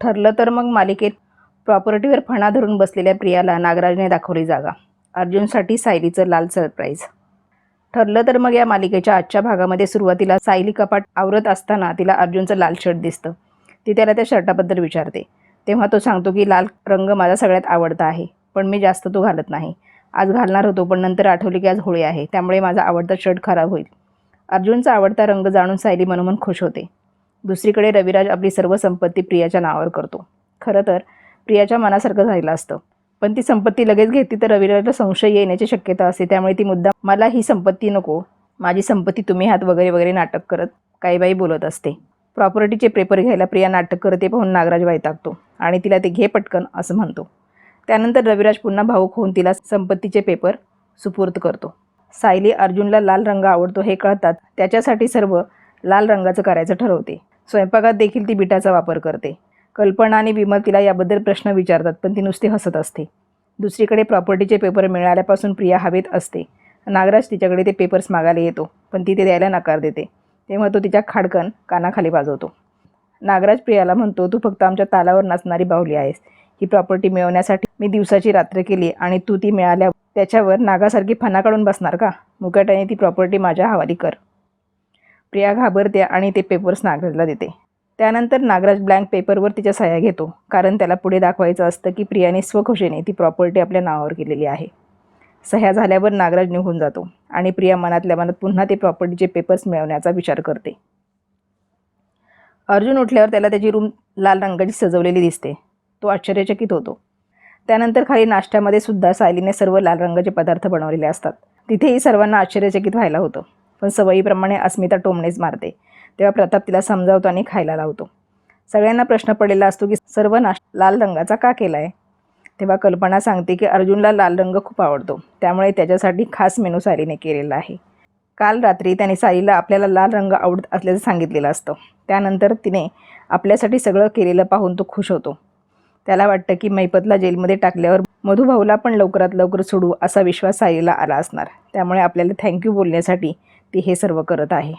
ठरलं तर मग मालिकेत प्रॉपर्टीवर फणा धरून बसलेल्या प्रियाला नागराजने दाखवली जागा. अर्जुनसाठी सायलीचं लाल सरप्राईज. ठरलं तर मग या मालिकेच्या आजच्या भागामध्ये सुरुवातीला सायली कपाट आवरत असताना तिला अर्जुनचं लाल शर्ट दिसतं. ती त्याला त्या शर्टाबद्दल विचारते. तेव्हा तो सांगतो की लाल रंग माझा सगळ्यात आवडता आहे पण मी जास्त तो घालत नाही. आज घालणार होतो पण नंतर आठवली की आज होळी आहे त्यामुळे माझा आवडता शर्ट खराब होईल. अर्जुनचा आवडता रंग जाणून सायली मनोमन खुश होते. दुसरीकडे रविराज आपली सर्व संपत्ती प्रियाच्या नावावर करतो. खरं तर प्रियाच्या मनासारखं झालेलं असतं. पण ती संपत्ती लगेच घेतली तर रविराजला संशय येण्याची शक्यता असते. त्यामुळे ती मुद्दा मला ही संपत्ती नको. माझी संपत्ती तुम्ही हात वगैरे वगैरे नाटक करत काही बाई बोलत असते. प्रॉपर्टीचे पेपर घ्यायला प्रिया नाटक करते पाहून नागराज वैतागतो आणि तिला ते घे पटकन असं म्हणतो. त्यानंतर रविराज पुन्हा भाऊक होऊन तिला संपत्तीचे पेपर सुपूर्द करतो. सायली अर्जुनला लाल रंग आवडतो हे कळतात त्याच्यासाठी सर्व लाल रंगाचं करायचं ठरवते. स्वयंपाकात देखील ती बिटाचा वापर करते. कल्पना आणि विमल तिला याबद्दल प्रश्न विचारतात पण ती नुसती हसत असते. दुसरीकडे प्रॉपर्टीचे पेपर मिळाल्यापासून प्रिया हवेत असते. नागराज तिच्याकडे ते पेपर्स मागायला येतो पण ती ते द्यायला नकार देते. तेव्हा तो तिच्या खाडकन कानाखाली वाजवतो नागराज प्रियाला म्हणतो तू फक्त आमच्या तालावर नाचणारी बाहुली आहेस. ही प्रॉपर्टी मिळवण्यासाठी मी दिवसाची रात्र केली आणि तू ती मिळाल्या त्याच्यावर नागासारखी फना काढून बसणार का? मुकाट्याने ती प्रॉपर्टी माझ्या हवाली कर. प्रिया घाबरते आणि ते पेपर्स नागराजला देते. त्यानंतर नागराज ब्लँक पेपरवर तिच्या सह्या घेतो कारण त्याला पुढे दाखवायचं असतं की प्रियाने स्वखुशीने ती प्रॉपर्टी आपल्या नावावर केलेली आहे. सह्या झाल्यावर नागराज निघून जातो आणि प्रिया मनातल्या मनात पुन्हा ते प्रॉपर्टीचे पेपर्स मिळवण्याचा विचार करते. अर्जुन उठल्यावर त्याला त्याची रूम लाल रंगाची सजवलेली दिसते. तो आश्चर्यचकित होतो. त्यानंतर खाली नाश्त्यामध्ये सुद्धा सायलीने सर्व लाल रंगाचे पदार्थ बनवलेले असतात. तिथेही सर्वांना आश्चर्यचकित व्हायला होतं. पण सवयीप्रमाणे अस्मिता टोमणेच मारते. तेव्हा प्रताप तिला समजावतो आणि खायला लावतो. सगळ्यांना प्रश्न पडलेला असतो की सर्व नाश लाल रंगाचा का केला आहे तेव्हा कल्पना सांगते की अर्जुनला लाल रंग खूप आवडतो. त्यामुळे त्याच्यासाठी खास मेनू सारीने केलेला आहे. काल रात्री त्याने साईला आपल्याला लाल रंग आवडत असल्याचं सांगितलेलं असतं. त्यानंतर तिने आपल्यासाठी सगळं केलेलं पाहून तो खुश होतो. त्याला वाटतं की मैपतला जेलमध्ये टाकल्यावर मधुभाऊला पण लवकरात लवकर सोडू असा विश्वास साईला आला असणार. त्यामुळे आपल्याला थँक्यू बोलण्यासाठी ती हे सर्व करत आहे.